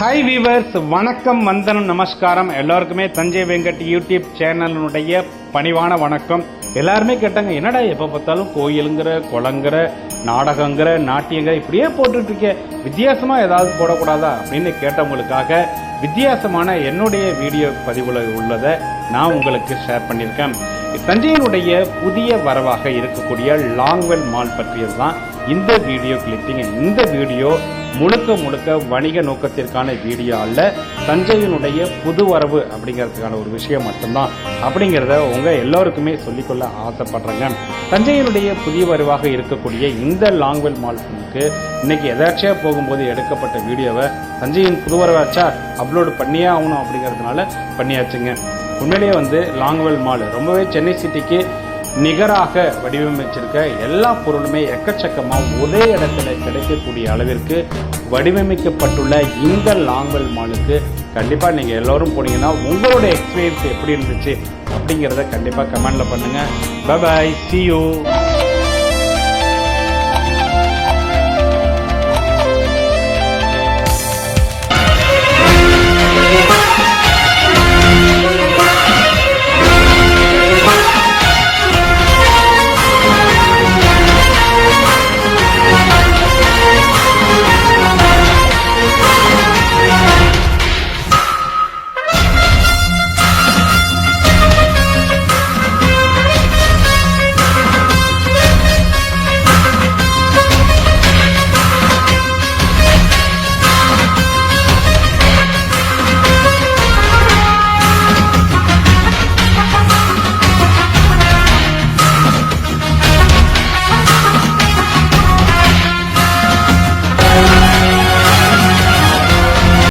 Hi viewers வணக்கம் வந்தனம் நமஸ்காரம். எல்லாருக்குமே தஞ்சை வெங்கட் யூடியூப் சேனலினுடைய பணிவான வணக்கம். எல்லாருமே கேட்டாங்க என்னடா எப்போ பார்த்தாலும் கோயிலுங்கிற குளங்கிற நாடகங்கிற நாட்டியங்கிற இப்படியே போட்டுட்டு வித்தியாசமாக வித்தியாசமா ஏதாவது போடக்கூடாதா? அப்படின்னு கேட்டவங்களுக்காக வித்தியாசமான என்னுடைய வீடியோ பதிவில் உள்ளதை நான் உங்களுக்கு ஷேர் பண்ணியிருக்கேன். தஞ்சையினுடைய புதிய வரவாக இருக்கக்கூடிய லாங்வெல் மால் பற்றியது தான் இந்த வீடியோ கிளிப்பிங் இந்த வீடியோ முழுக்க முழுக்க வணிக நோக்கத்திற்கான வீடியோ அல்ல தஞ்சையினுடைய புது வரவு அப்படிங்கிறதுக்கான ஒரு விஷயம் மட்டும்தான். அப்படிங்கிறத உங்க எல்லோருக்குமே சொல்லிக்கொள்ள ஆசைப்படுறேங்க. தஞ்சையினுடைய புதிய வரவாக இருக்கக்கூடிய இந்த லாங்வெல் மாலுக்கு இன்னைக்கு எதாச்சியா போகும்போது எடுக்கப்பட்ட வீடியோவை தஞ்சையின் புது வரவாச்சா? அப்லோடு பண்ணியே ஆகணும் அப்படிங்கிறதுனால பண்ணியாச்சுங்க. உண்மையிலேயே வந்து லாங்வெல் மால் ரொம்பவே சென்னை சிட்டிக்கு நிகராக வடிவமைச்சிருக்க எல்லா பொருளுமே எக்கச்சக்கமாக ஒரே இடத்துல கிடைக்கக்கூடிய அளவிற்கு வடிவமைக்கப்பட்டுள்ள இந்த லாங்வெல் மாலுக்கு கண்டிப்பாக நீங்கள் எல்லோரும் போனீங்கன்னா உங்களோட எக்ஸ்பீரியன்ஸ் எப்படி இருந்துச்சு அப்படிங்கிறத கண்டிப்பாக கமெண்டில் பண்ணுங்கள் பபாய் சி யூ